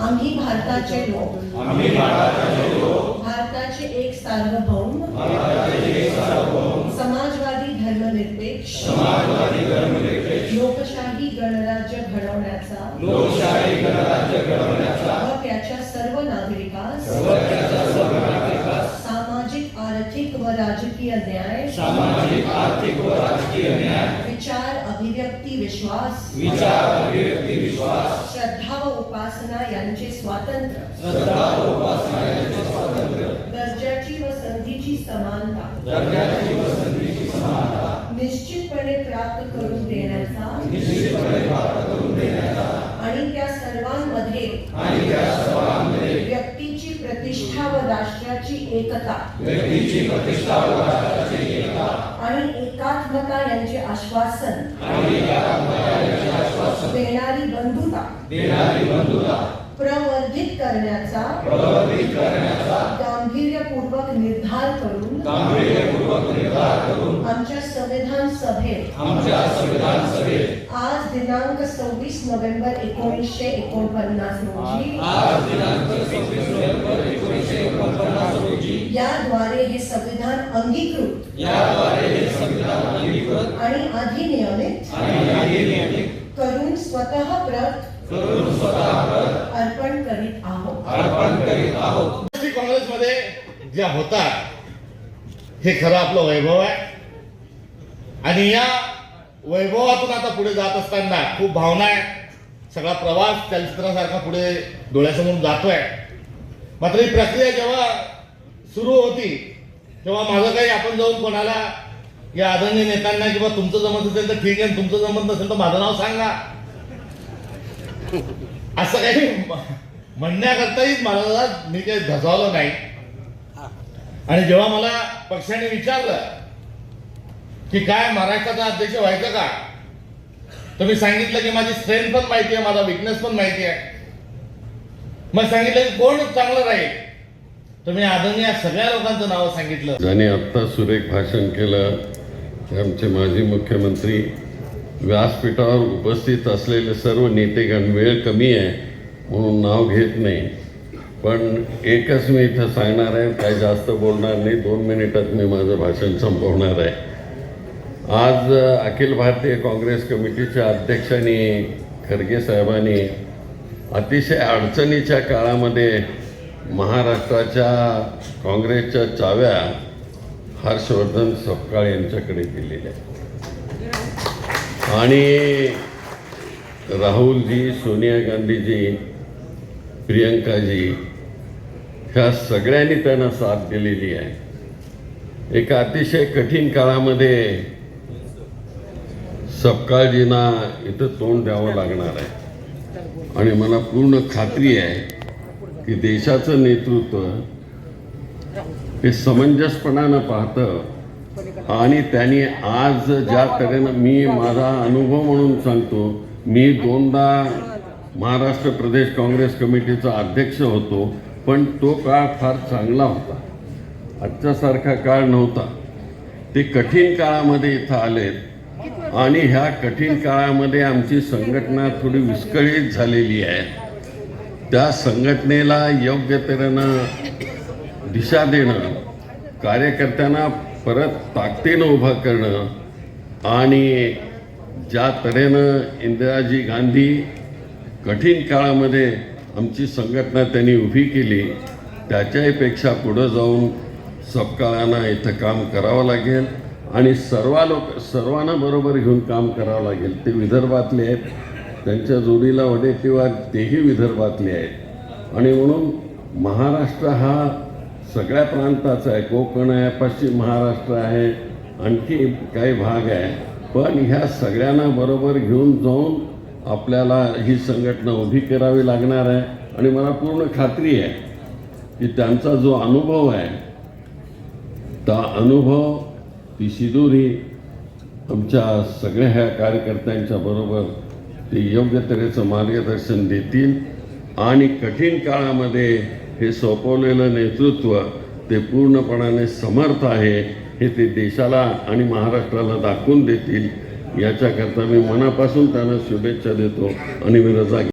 आम्ही भारताचे लोक. आम्ही भारताचे लोक. भारताचे एक सार्वभौम. भारताचे एक सार्वभौम. समाजवादी धर्मनिरपेक्ष. समाजवादी धर्मनिरपेक्ष. लोकशाही गणराज्य घडवण्याचा. लोकशाही गणराज्य घडवण्याचा. व त्याच्या सर्व नागरिकास. व त्याच्या सर्व नागरिकास. सामाजिक आर्थिक व राजकीय न्याय. सामाजिक आर्थिक व राजकीय न्याय. विचार अभिव्यक्ती विश्वास. विचार अभिव्यक्ती विश्वास. श्रद्धा व उपासना यांचे स्वातंत्र्य. श्रद्धा व उपासना यांचे स्वातंत्र्य. दर्जाची व संधीची समानता. दर्जाची व संधीची समानता. निश्चितपणे प्राप्त करून देण्याचा. निश्चितपणे प्राप्त करून देण्याचा. आणि त्या सर्वांमध्ये. आणि त्या सर्वांमध्ये व्यक्तीची प्रतिष्ठा व राष्ट्राची एकता. व्यक्तीची प्रतिष्ठा व राष्ट्राची एकता. आणि एकात्मता यांचे आश्वासन. आणि या आत्मकार्याचे आश्वासन. देणारी बंधुता. देणारी बंधुता. प्रवर्धित करण्याचा. प्रवर्धित करण्याचा. गांभीर्यपूर्वक निर्धार करून. गांभीर्यपूर्वक निर्धार करून आमच्या संविधान सभेत आमच्या संविधान सभेत आज दिनांक सव्वीस नोव्हेंबर एकोणीसशे एकोणपन्नास रोजी आज दिनांक सव्वीस नोव्हेंबर एकोणीसशे एकोणपन्नास रोजी याद्वारे हे संविधान अंगीकृत याद्वारे हे संविधान अंगीकृत आणि अधिनियमित आणि अधिनियमित करून स्वतः प्रत करून स्वतः अर्पण करीत आहोत. अर्पण करीत आहोत. काँग्रेसमध्ये ज्या होतात हे खरं आपलं वैभव आहे. आणि या वैभवातून आता पुढे जात असताना खूप भावना आहे. सगळा प्रवास चलचित्रासारखा पुढे डोळ्यासमोर जातोय. मात्र ही प्रक्रिया जेव्हा सुरू होती तेव्हा माझं काही आपण जाऊन कोणाला या आदरणीय नेत्यांना किंवा तुमचं जमत असेल तर ठीक आहे तुमचं जमत नसेल तर माझं नाव सांगा. असं काही म्हणण्याकरताही मला मी काही धसावलं नाही. आणि जेव्हा मला पक्षाने विचारलं की काय महाराष्ट्राचा अध्यक्ष व्हायचं का? तर मी सांगितलं की माझी स्ट्रेंथ पण माहिती आहे माझा विकनेस पण माहिती आहे. मग सांगितलं की कोण चांगलं राहील? तर मी आदरणीय सगळ्या लोकांचं नाव सांगितलं. ज्याने आत्ता सुरेख भाषण केलं आमचे माजी मुख्यमंत्री व्यासपीठावर उपस्थित असलेले सर्व नेतेगण वेळ कमी आहे म्हणून नाव घेत नाही. पण एकच मी इथं सांगणार आहे काय जास्त बोलणार नाही दोन मिनिटात मी माझं भाषण संपवणार आहे. आज अखिल भारतीय काँग्रेस कमिटीच्या अध्यक्षांनी खरगे साहेबांनी अतिशय अडचणीच्या काळामध्ये महाराष्ट्राच्या काँग्रेसच्या चाव्या हर्षवर्धन सपकाळ यांच्याकडे दिलेल्या आणि राहुलजी सोनिया गांधीजी प्रियंकाजी ह्या सगळ्यांनी त्यांना साथ दिलेली आहे. एका अतिशय कठीण काळामध्ये सपकाळजींना इथं तोंड द्यावं लागणार आहे. आणि मला पूर्ण खात्री आहे की देशाचं नेतृत्व हे समंजसपणानं पाहतं आणि त्यांनी आज ज्या तऱ्हेनं मी माझा अनुभव म्हणून सांगतो मी दोनदा महाराष्ट्र प्रदेश काँग्रेस कमिटीचा अध्यक्ष होतो पण तो काळ फार चांगला होता. आजच्यासारखा काळ नव्हता. ते कठीण काळामध्ये इथं आलेत आणि ह्या कठीण काळामध्ये आमची संघटना थोडी विस्कळीत झालेली आहे. त्या संघटनेला योग्य तऱ्हेनं दिशा देणं कार्यकर्त्यांना परत ताकदीनं उभं करणं आणि ज्या तऱ्हेनं इंदिराजी गांधी कठीण काळामध्ये आमची संघटना त्यांनी उभी केली. त्याच्याहीपेक्षा पुढं जाऊन सपकाळांना इथं काम करावं लागेल आणि सर्व लोक सर्वांना बरोबर घेऊन काम करावं लागेल. ते विदर्भातले आहेत. त्यांच्या जोडीला वडेट्टीवार तेही विदर्भातले आहेत. आणि म्हणून महाराष्ट्र हा सगळ्या प्रांताचा आहे. कोकण आहे पश्चिम महाराष्ट्र आहे आणखी काही भाग आहे. पण ह्या सगळ्यांना बरोबर घेऊन जाऊन आपल्याला ही संघटना उभी करावी लागणार आहे आणि मला पूर्ण खात्री आहे की त्यांचा जो अनुभव आहे त्या अनुभव ती शिदोरी आमच्या सगळ्या ह्या कार्यकर्त्यांच्या बरोबर ते योग्य तऱ्हेचं मार्गदर्शन देतील आणि कठीण काळामध्ये हे सोपवलेलं नेतृत्व ते पूर्णपणाने समर्थ आहे हे ते देशाला आणि महाराष्ट्राला दाखवून देतील. याच्याकरता मी मनापासून त्यांना शुभेच्छा देतो आणि मी रजा